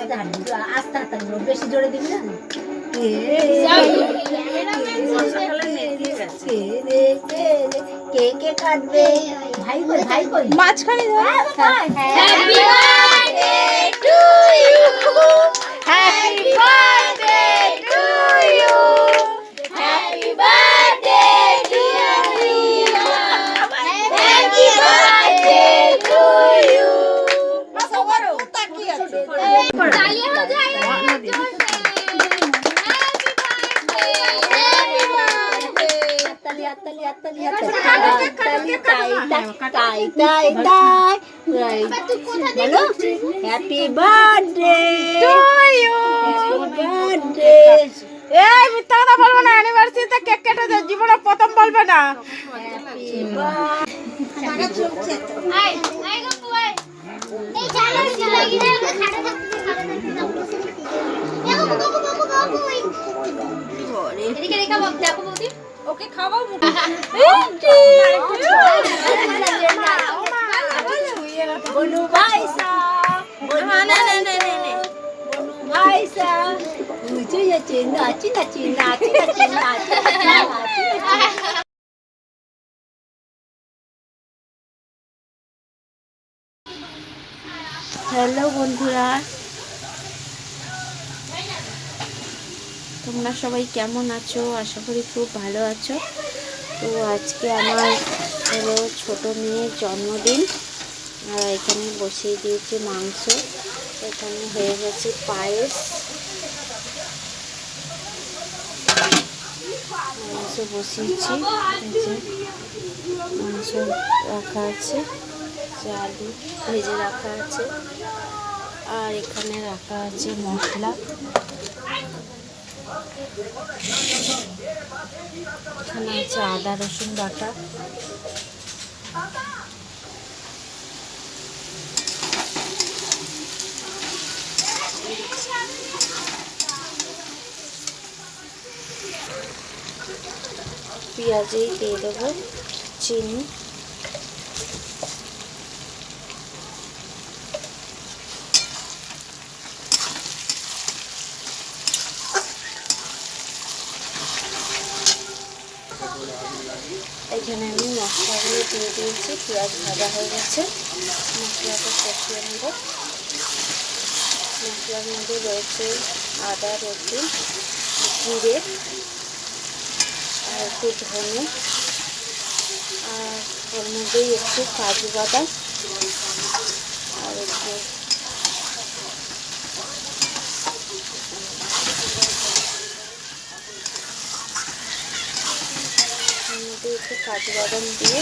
আস্তে হাঁটবি আস্তে হাঁটতে বেশি জোরে দিবি না? কে কে রে, কে কে কাটবে ভাই কই ভাই কই মাঝখানে happy birthday to you happy birthday happy birthday birthday এই মিথ্যা কথা বলব না অ্যানিভার্সারিতে কেক কেটে দে জীবনে প্রথম বলবে না এদিকে হ্যাপি বার্থডে ওকে খাওয়াও বনু ভাইসা বনু ভাইসা উঁচু যাচ্ছে নাচি নাচি নাচি নাচি নাচি নাচি নাচি তোমরা সবাই কেমন আছো? আশা করি খুব ভালো আছো। তো আজকে আমার হলো ছোট মেয়ের জন্মদিন। আর এখানে বসিয়ে দিয়েছি মাংস। এখানে হয়ে গেছে পায়েস। মাংস বসিয়েছি। মাংস রাখা আছে। আলু ভেজে রাখা আছে। আর এখানে রাখা আছে মশলা। এখানে আছে আদা রসুন বাটা। পেঁয়াজেই দিয়ে দেবো চিনি। এখানে আমি মশলাগুলো দিয়ে দিয়েছি, পেঁয়াজ ভাজা হয়ে গেছে। মশলাটা কষিয়ে নেব। মশলার মধ্যে রয়েছে আদা, রসুন, জিরে আর একটু ধনে আর ওর মধ্যেই একটু কাজু বাদাম আর একটু এর মধ্যে একটু কাজু বাদাম দিয়ে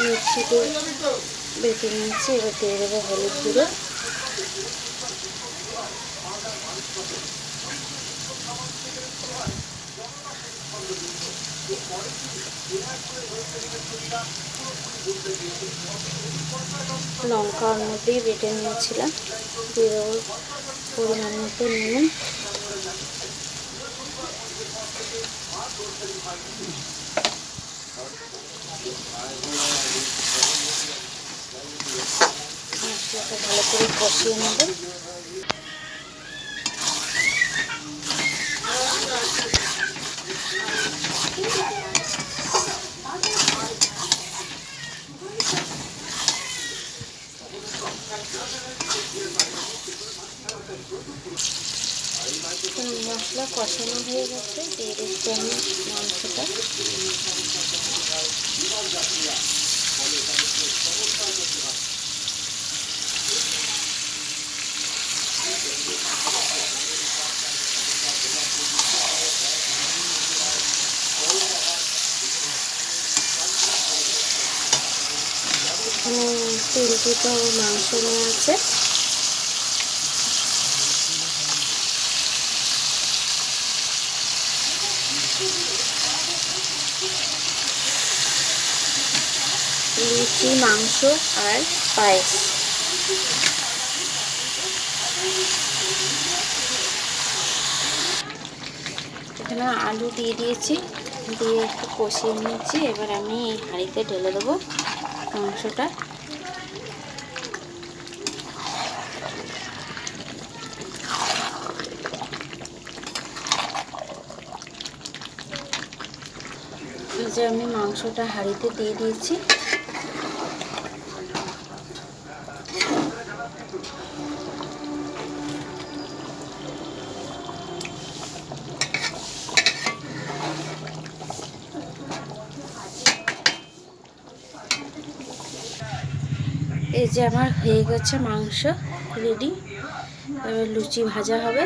মিক্সিতে বেটে নিয়েছি এবার দিয়ে দেবো হলুদ গুঁড়ো। লঙ্কা ওর মধ্যেই বেটে নিয়েছিলাম। দিয়ে দেবো পরিমাণ মতো নুন মশলাটা ভালো করে কষিয়ে নেব মশলা কষানো হয়ে গেছে দিয়ে দিচ্ছি আমি মাংসটা এখানে তিনটে মাংস নিয়ে আছে। লুচি, মাংস আর পায়েস। এখানে আলু দিয়ে দিয়েছি, দিয়ে একটু কষিয়ে নিয়েছি। এবার আমি হাঁড়িতে ঢেলে দেবো। মাংসটা যে আমি মাংসটা হাঁড়িতে দিয়ে দিয়েছি। এই যে আমার হয়ে গেছে মাংস রেডি এবার লুচি ভাজা হবে।